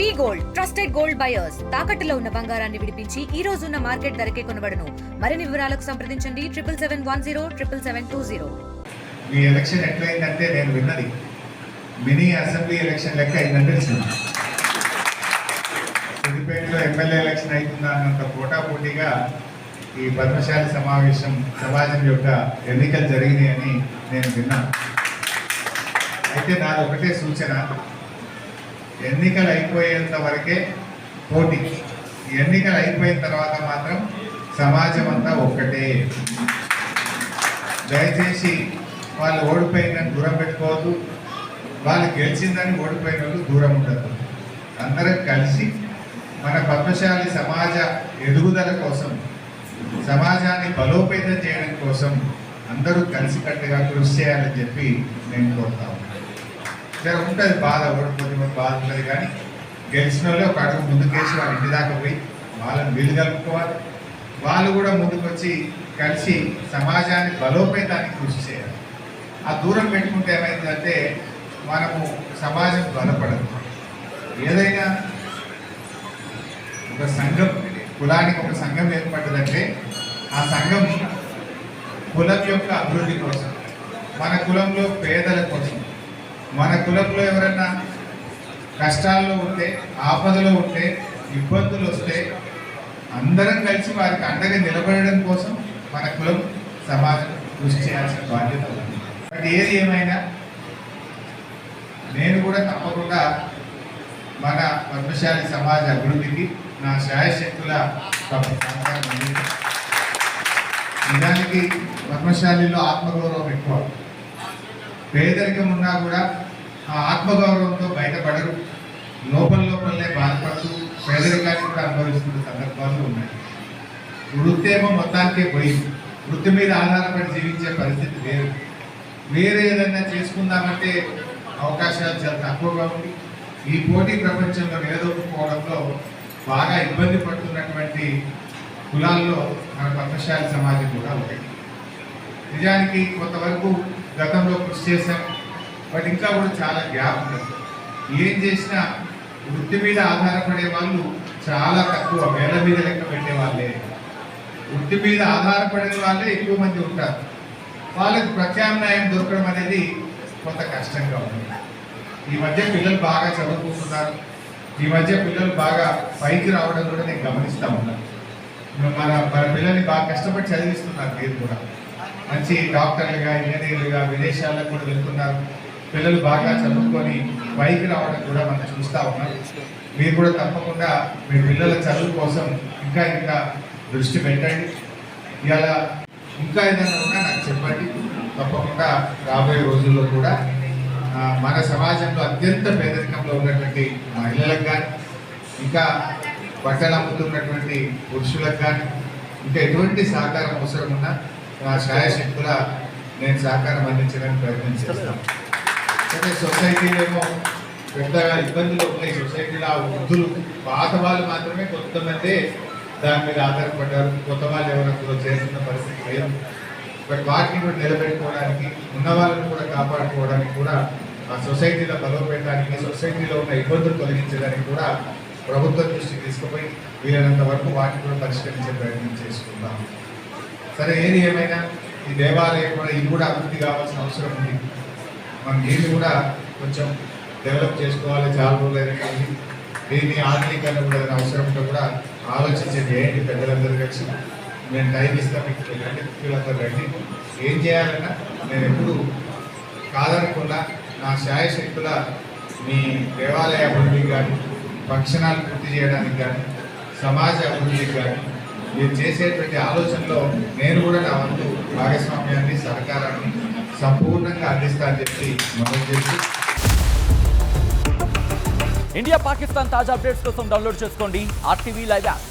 V Gold trusted gold buyers. తాకట్టులో ఉన్న బంగారాన్ని విడిపించి ఈ రోజు ఉన్న మార్కెట్ ధరకే కొనబడను. మరిన్ని వివరాలకు సంప్రదించండి. Triple seven one zero triple seven two zero. ఈ ఎలక్షన్ ఎట్లయిందంటే నేను విన్నది. మినీ అసెంబ్లీ ఎలక్షన్ లెక్క అయిందంటే సిద్దిపేటలో ఎమ్మెల్యే ఎలక్షన్ అవుతుందా అన్నంత పోటాపోటీగా ఈ పద్మశాలి సమావేశం సమాజం యొక్క ఎన్నికలు జరిగినాయని నేను విన్నాను. అయితే నాది ఒకటే సూచన. ఎన్నికలు అయిపోయేంత వరకే పోటీ ఎన్నికలు అయిపోయిన తర్వాత మాత్రం సమాజం అంతా ఒక్కటే. దయచేసి వాళ్ళు ఓడిపోయిందని దూరం పెట్టుకోవద్దు. వాళ్ళు గెలిచిందని ఓడిపోయిన వాళ్ళు దూరం ఉండదు అందరం కలిసి మన పద్మశాలి సమాజ ఎదుగుదల కోసం సమాజాన్ని బలోపేతం చేయడం కోసం అందరూ కలిసికట్టుగా కృషి చేయాలని చెప్పి నేను కోరుతా ఉన్నాను. జర ఉంటుంది బాధ ఓడిపోతే మనకు బాధ ఉంటుంది కానీ గెలిచిన వాళ్ళే ఒక అడుగు ముందుకేసి వాళ్ళ ఇంటి దాకా పోయి వాళ్ళని వీలు కలుపుకోవాలి. వాళ్ళు కూడా ముందుకొచ్చి కలిసి సమాజాన్ని బలోపేతానికి కృషి చేయాలి. ఆ దూరం పెట్టుకుంటే ఏమైందంటే మనము సమాజం బలపడదు. ఏదైనా ఒక సంఘం కులానికి ఒక సంఘం ఏర్పడ్డదంటే ఆ సంఘం కులం యొక్క అభివృద్ధి కోసం మన కులంలో పేదల కోసం మన కులంలో ఎవరన్నా కష్టాల్లో ఉంటే ఆపదలో ఉంటే ఇబ్బందులు వస్తే అందరం కలిసి వారికి అండగా నిలబడడం కోసం మన కులం సమాజం కృషి చేయాల్సిన బాధ్యత ఉంది. బట్ ఏది ఏమైనా నేను కూడా తప్పకుండా మన పద్మశాలి సమాజ అభివృద్ధికి నా శాయశక్తుల నిజానికి పద్మశాలిలో ఆత్మగౌరవం ఎక్కువ. పేదరికం ఉన్నా కూడా ఆ ఆత్మగౌరవంతో బయటపడరు. లోపల లోపలనే బాధపడుతూ పేదరికాన్ని కూడా అనుభవిస్తున్న సందర్భాలు ఉన్నాయి. వృత్తి ఏమో మొత్తానికే పోయింది. వృత్తి మీద ఆధారపడి జీవించే పరిస్థితి లేదు. వేరే ఏదైనా చేసుకుందామంటే అవకాశాలు చాలా తక్కువగా ఉంది. ఈ పోటీ ప్రపంచంలో నిలదొక్కుకోవడంలో బాగా ఇబ్బంది పడుతున్నటువంటి కులాల్లో మన పద్మశాలి సమాజం కూడా ఒకటి. నిజానికి కొంతవరకు గతంలో కృషి చేశాం. బట్ ఇంకా కూడా చాలా గ్యాప్ ఉంది ఏం చేసినా వృత్తి మీద ఆధారపడే వాళ్ళు చాలా తక్కువ వేల మీద లెక్క పెట్టే వాళ్ళే. వృత్తి మీద ఆధారపడే వాళ్ళే ఎక్కువ మంది ఉంటారు. వాళ్ళకి ప్రత్యామ్నాయం దొరకడం అనేది కొంత కష్టంగా ఉంది. ఈ మధ్య పిల్లలు బాగా చదువుకుంటున్నారు. ఈ మధ్య పిల్లలు బాగా పైకి రావడం కూడా నేను గమనిస్తూ ఉన్నాను మన మన పిల్లల్ని బాగా కష్టపడి చదివిస్తున్నారు మీరు కూడా. మంచి డాక్టర్లుగా ఇంజనీర్లుగా విదేశాలకు కూడా వెళ్తున్నారు. పిల్లలు బాగా చదువుకొని పైకి రావడం కూడా మనం చూస్తూ ఉన్నాం. మీరు కూడా తప్పకుండా మీ పిల్లల చదువు కోసం ఇంకా ఇంకా దృష్టి పెట్టండి. ఇలా ఇంకా ఏదైనా ఉన్నా నాకు చెప్పండి. తప్పకుండా రాబోయే రోజుల్లో కూడా మన సమాజంలో అత్యంత పేదరికంలో ఉన్నటువంటి మహిళలకు కానీ ఇంకా బట్టలు అమ్ముతున్నటువంటి పురుషులకు కానీ ఇంకా ఎటువంటి సహకారం అవసరం ఉన్నా నా శాయశక్తుల నేను సహకారం అందించడానికి ప్రయత్నం చేస్తాను. అంటే సొసైటీలో పెద్దగా ఇబ్బందులు ఉన్నాయి. సొసైటీలో ఆ వృద్ధులు పాత వాళ్ళు మాత్రమే కొంతమంది దాని మీద ఆధారపడ్డారు. కొత్త వాళ్ళు ఎవరో చేస్తున్న పరిస్థితి లేదు. బట్ వాటిని కూడా నిలబెట్టుకోవడానికి ఉన్న వాళ్ళని కూడా కాపాడుకోవడానికి కూడా ఆ సొసైటీలో బలవపెట్టడానికి సొసైటీలో ఉన్న ఇబ్బందులు తొలగించడానికి కూడా ప్రభుత్వం దృష్టికి తీసుకుపోయి వీలైనంత వరకు వాటిని కూడా పరిష్కరించే ప్రయత్నం చేసుకుందాం సరే ఏది ఏమైనా ఈ దేవాలయం కూడా ఇది కూడా అభివృద్ధి కావాల్సిన అవసరం ఉంది. మనం దీన్ని కూడా కొంచెం డెవలప్ చేసుకోవాలి చాలా రోజులైనటువంటి దీన్ని ఆధునీకరణ కూడా ఏదైనా అవసరం ఉంటే కూడా ఆలోచించండి. ఏంటి పెద్దలందరూ కలిసి? నేను టైం ఇస్తాను మీకు రండి పిల్లలందరూ రండి. ఏం చేయాలన్నా నేను ఎప్పుడు కాదనకుండా నా శాయశక్తుల మీ దేవాలయ అభివృద్ధికి కానీ భక్షణాలు పూర్తి చేయడానికి కానీ సమాజ అభివృద్ధికి కానీ మీరు చేసేటువంటి ఆలోచనలో నేను కూడా నా వంతు భాగస్వామ్యాన్ని సహకారాన్ని సంపూర్ణంగా అందిస్తానని చెప్పి మనం చేసి ఇండియా పాకిస్తాన్ తాజా అప్డేట్స్ కోసం డౌన్లోడ్ చేసుకోండి ఆర్టీవీ లైవ్ యాప్.